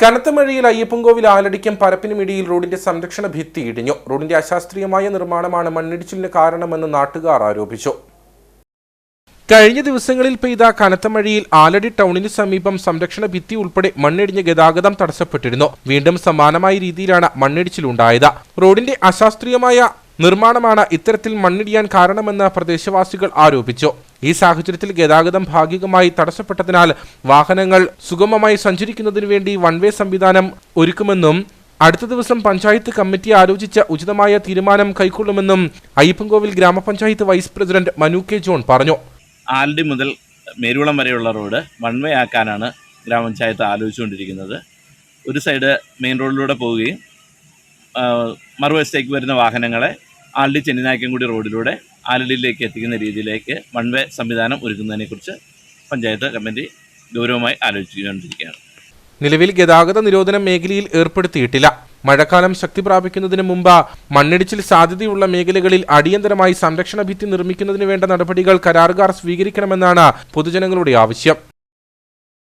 കനത്ത മഴയിൽ അയ്യപ്പൻകോവിൽ ആലടിക്കും പരപ്പിനും ഇടയിൽ റോഡിന്റെ സംരക്ഷണ ഭിത്തി ഇടിഞ്ഞു. റോഡിന്റെ അശാസ്ത്രീയമായ നിർമ്മാണമാണ് മണ്ണിടിച്ചിലിന് കാരണമെന്ന് നാട്ടുകാർ ആരോപിച്ചു. കഴിഞ്ഞ ദിവസങ്ങളിൽ പെയ്ത കനത്ത മഴയിൽ ആലടി ടൗണിന് സമീപം സംരക്ഷണ ഭിത്തി ഉൾപ്പെടെ മണ്ണിടിഞ്ഞ് ഗതാഗതം തടസ്സപ്പെട്ടിരുന്നു. വീണ്ടും സമാനമായ രീതിയിലാണ് മണ്ണിടിച്ചിലുണ്ടായത്. റോഡിന്റെ അശാസ്ത്രീയമായ നിർമ്മാണമാണ് ഇത്തരത്തിൽ മണ്ണിടിയാൻ കാരണമെന്ന് പ്രദേശവാസികൾ ആരോപിച്ചു. ഈ സാഹചര്യത്തിൽ ഗതാഗതം ഭാഗികമായി തടസ്സപ്പെട്ടതിനാൽ വാഹനങ്ങൾ സുഗമമായി സഞ്ചരിക്കുന്നതിനു വേണ്ടി വൺ വേ സംവിധാനം ഒരുക്കുമെന്നും അടുത്ത ദിവസം പഞ്ചായത്ത് കമ്മിറ്റി ആലോചിച്ച ഉചിതമായ തീരുമാനം കൈക്കൊള്ളുമെന്നും Ayyappankovil grama panchayat vice president Manu K John പറഞ്ഞു. ആൽഡി മുതൽ മേരുവളം വരെയുള്ള റോഡ് വൺ വേ ആക്കാനാണ് ഗ്രാമപഞ്ചായത്ത് ആലോചിച്ചുകൊണ്ടിരിക്കുന്നത്. ഒരു സൈഡ് മെയിൻ റോഡിലൂടെ പോവുകയും മറുവശത്തേക്ക് വരുന്ന വാഹനങ്ങളെ ആൽഡി ചെന്നിനായ്ക്കൻകുടി റോഡിലൂടെ ആലടിയിലേക്ക് എത്തിക്കുന്ന രീതിയിലേക്ക് വൺ വേ സംവിധാനം ഒരുക്കുന്നതിനെക്കുറിച്ച് പഞ്ചായത്ത് കമ്മിറ്റി ഗൗരവമായി ആലോചിച്ചുകൊണ്ടിരിക്കുകയാണ്. നിലവിൽ ഗതാഗത നിരോധനം മേഖലയിൽ ഏർപ്പെടുത്തിയിട്ടില്ല. മഴക്കാലം ശക്തി പ്രാപിക്കുന്നതിന് മുമ്പ് മണ്ണിടിച്ചിൽ സാധ്യതയുള്ള മേഖലകളിൽ അടിയന്തരമായി സംരക്ഷണ ഭിത്തി നിർമ്മിക്കുന്നതിന് വേണ്ട നടപടികൾ കരാറുകാർ സ്വീകരിക്കണമെന്നാണ് പൊതുജനങ്ങളുടെ ആവശ്യം.